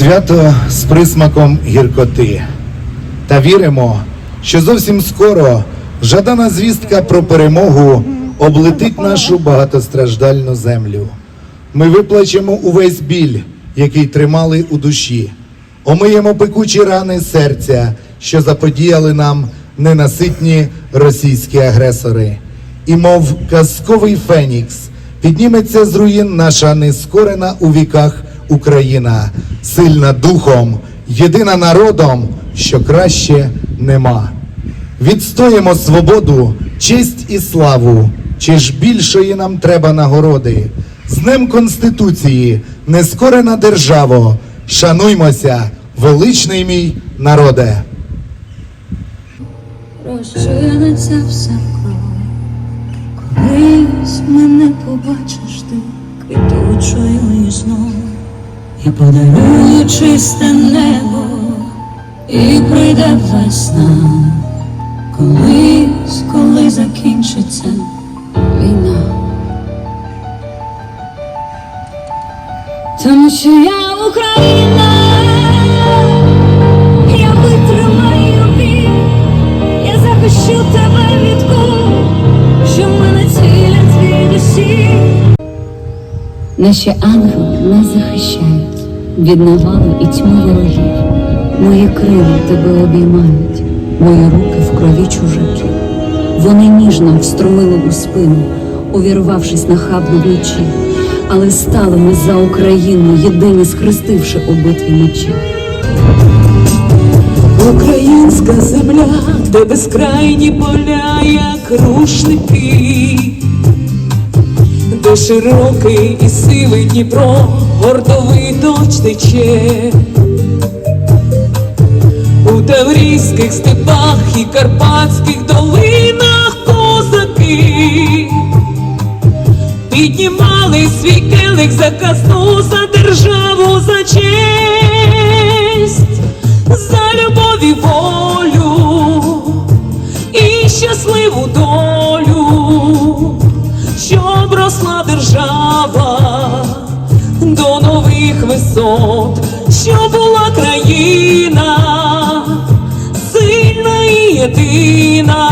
Свято з присмаком гіркоти. Та віримо, що зовсім скоро жадана звістка про перемогу облетить нашу багатостраждальну землю. Ми виплачемо увесь біль, який тримали у душі, омиємо пекучі рани серця, що заподіяли нам ненаситні російські агресори. І мов казковий фенікс підніметься з руїн наша нескорена у віках Україна, сильна духом, єдина народом, що краще нема. Відстоїмо свободу, честь і славу, чи ж більшої нам треба нагороди. З Днем Конституції, нескорена державо, шануймося, величний мій народе. розчиниться вся кров. Колись мене побачиш Я подарую чисте небо і прийде весна. Колись, коли закінчиться війна. Тому що я Україна, Наші ангели нас захищають від навалу і тьми ворогів. Мої крила тебе обіймають, мої руки в крові чужаків. Вони ніжно встромили у спину, увірвавшись нахабно вночі, але стали ми за Україну, єдині схрестивши у битві мечі. Українська земля, де безкрайні поля, як рушники, де широкий і сивий Дніпро гордовий гордовито тече. У таврійських степах і карпатських долинах козаки піднімали свій келих за казну, за державу, за честь, за любов нових висот, щоб була країна сильна і єдина,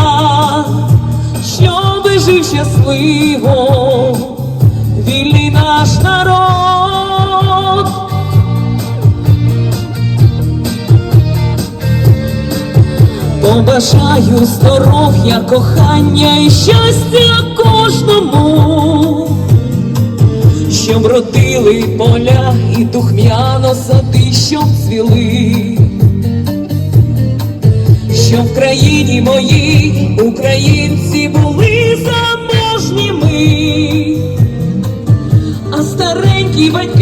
щоб жив щасливо вільний наш народ. Побажаю здоров'я, кохання і щастя щоб поля і духмяно сади, щоб цвіли, щоб в країні моїй українці були заможніми, а старенькі батьки,